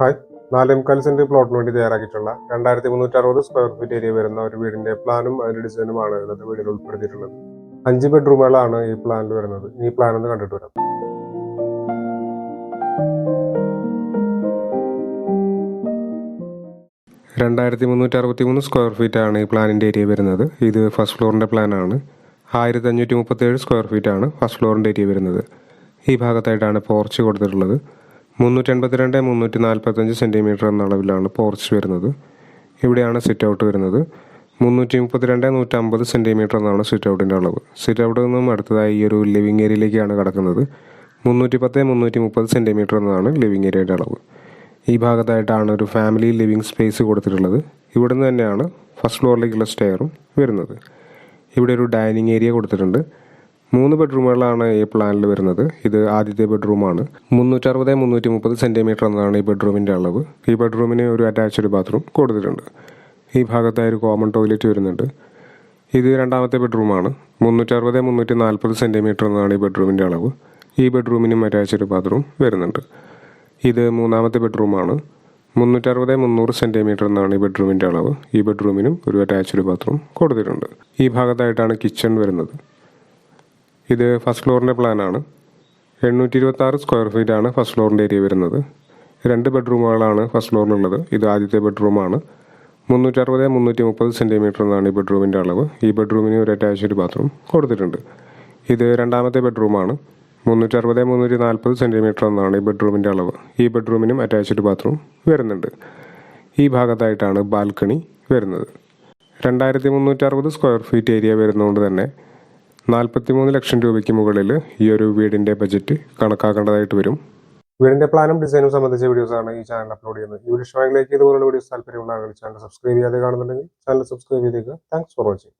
Hi. നാലേമുക്കാൽ saint പ്ലോട്ടിന് വേണ്ടി തയ്യാറാക്കിയിട്ടുള്ള രണ്ടായിരത്തി മുന്നൂറ്റി അറുപത് സ്ക്വയർ ഫീറ്റ് ഏരിയ വരുന്ന ഒരു വീടിന്റെ പ്ലാനും അതിന്റെ ഡിസൈനുമാണ് ഇന്നത്തെ വീടിൽ ഉൾപ്പെടുത്തിയിട്ടുള്ളത്. അഞ്ച് ബെഡ്റൂമുകളാണ് ഈ പ്ലാനിൽ വരുന്നത്. ഈ പ്ലാൻ ഒന്ന് കണ്ടിട്ട് വരാം. രണ്ടായിരത്തി മുന്നൂറ്റി അറുപത്തി മൂന്ന് സ്ക്വയർ ഫീറ്റ് ആണ് ഈ പ്ലാനിന്റെ ഏരിയ വരുന്നത്. ഇത് ഫസ്റ്റ് ഫ്ലോറിന്റെ പ്ലാനാണ് ആയിരത്തി അഞ്ഞൂറ്റി മുപ്പത്തേഴ് സ്ക്വയർ ഫീറ്റ് ആണ് ഫസ്റ്റ് ഫ്ലോറിന്റെ ഏരിയ വരുന്നത്. ഈ ഭാഗത്തായിട്ടാണ് പോർച്ച് കൊടുത്തിട്ടുള്ളത്. മുന്നൂറ്റി എൺപത്തിരണ്ട് മുന്നൂറ്റി നാൽപ്പത്തഞ്ച് സെന്റിമീറ്റർ എന്ന അളവിലാണ് പോർച്ച് വരുന്നത്. ഇവിടെയാണ് സിറ്റ് ഔട്ട് വരുന്നത്. മുന്നൂറ്റി മുപ്പത്തിരണ്ട് നൂറ്റമ്പത് സെന്റിമീറ്റർ എന്നാണ് സിറ്റ് ഔട്ടിന്റെ അളവ്. സിറ്റ് ഔട്ടിൽ നിന്നും അടുത്തതായി ഈ ഒരു ലിവിങ് ഏരിയയിലേക്കാണ് കിടക്കുന്നത്. മുന്നൂറ്റി പത്ത് മുന്നൂറ്റി മുപ്പത് സെന്റിമീറ്റർ എന്നതാണ് ലിവിങ് ഏരിയയുടെ അളവ്. ഈ ഭാഗത്തായിട്ടാണ് ഒരു ഫാമിലി ലിവിങ് സ്പേസ് കൊടുത്തിട്ടുള്ളത്. ഇവിടെ നിന്ന് തന്നെയാണ് ഫസ്റ്റ് ഫ്ലോറിലേക്കുള്ള സ്റ്റെയറും വരുന്നത്. ഇവിടെ ഒരു ഡൈനിങ് ഏരിയ കൊടുത്തിട്ടുണ്ട്. മൂന്ന് ബെഡ്റൂമുകളാണ് ഈ പ്ലാനിൽ വരുന്നത്. ഇത് ആദ്യത്തെ ബെഡ്റൂമാണ്. മുന്നൂറ്ററുപത് മുന്നൂറ്റി മുപ്പത് സെന്റിമീറ്റർ എന്നതാണ് ഈ ബെഡ്റൂമിന്റെ അളവ്. ഈ ബെഡ്റൂമിന് ഒരു അറ്റാച്ച്ഡ് ബാത്റൂം കൊടുത്തിട്ടുണ്ട് ഈ ഭാഗത്തായി ഒരു കോമൺ ടോയ്ലറ്റ് വരുന്നുണ്ട്. ഇത് രണ്ടാമത്തെ ബെഡ്റൂമാണ്. മുന്നൂറ്ററുപത് മുന്നൂറ്റി നാൽപ്പത് സെന്റിമീറ്റർ എന്നതാണ് ഈ ബെഡ്റൂമിന്റെ അളവ്. ഈ ബെഡ്റൂമിനും അറ്റാച്ച്ഡ് ബാത്റൂം വരുന്നുണ്ട്. ഇത് മൂന്നാമത്തെ ബെഡ്റൂമാണ്. മുന്നൂറ്ററുപത് മുന്നൂറ് സെന്റിമീറ്റർ എന്നാണ് ഈ ബെഡ്റൂമിന്റെ അളവ്. ഈ ബെഡ്റൂമിനും ഒരു അറ്റാച്ച്ഡ് ബാത്റൂം കൊടുത്തിട്ടുണ്ട് ഈ ഭാഗത്തായിട്ടാണ് കിച്ചൺ വരുന്നത്. ഇത് ഫസ്റ്റ് ഫ്ലോറിന്റെ പ്ലാനാണ്. എണ്ണൂറ്റി ഇരുപത്തി ആറ് സ്ക്വയർ ഫീറ്റ് ആണ് ഫസ്റ്റ് ഫ്ലോറിന്റെ ഏരിയ വരുന്നത്. രണ്ട് ബെഡ്റൂമുകളാണ് ഫസ്റ്റ് ഫ്ലോറിലുള്ളത്. ഇത് ആദ്യത്തെ ബെഡ്റൂമാണ്. മുന്നൂറ്ററുപത് മുന്നൂറ്റി മുപ്പത് സെന്റിമീറ്റർ എന്നാണ് ഈ ബെഡ്റൂമിന്റെ അളവ്. ഈ ബെഡ്റൂമിന് ഒരു അറ്റാച്ച്ഡ് ബാത്റൂം കൊടുത്തിട്ടുണ്ട്. ഇത് രണ്ടാമത്തെ ബെഡ്റൂമാണ്. മുന്നൂറ്ററുപത് മുന്നൂറ്റി നാൽപ്പത് സെന്റിമീറ്റർ എന്നാണ് ഈ ബെഡ്റൂമിന്റെ അളവ്. ഈ ബെഡ്റൂമിനും അറ്റാച്ച്ഡ് ബാത്റൂം വരുന്നുണ്ട്. ഈ ഭാഗത്തായിട്ടാണ് ബാൽക്കണി വരുന്നത്. രണ്ടായിരത്തി മുന്നൂറ്ററുപത് സ്ക്വയർ ഫീറ്റ് ഏരിയ വരുന്നതുകൊണ്ട് തന്നെ നാൽപ്പത്തി മൂന്ന് ലക്ഷം രൂപയ്ക്ക് മുകളിൽ ഈ ഒരു വീടിന്റെ ബജറ്റ് കണക്കാക്കേണ്ടതായിട്ട് വരും. വീടിന്റെ പ്ലാനും ഡിസൈനും സംബന്ധിച്ച വീഡിയോസ് ആണ് ഈ ചാനൽ അപ്ലോഡ് ചെയ്യുന്നത്. ഈ വീഡിയോ ഇഷ്ടമെങ്കിലേക്ക് ഇതുപോലുള്ള വീഡിയോസ് താല്പര്യമുള്ള ആളുകൾ ചാനൽ സബ്സ്ക്രൈബ് ചെയ്യാതെ കാണുന്നുണ്ടെങ്കിൽ ചാനൽ സബ്സ്ക്രൈബ് ചെയ്തേക്കുക. Thanks for watching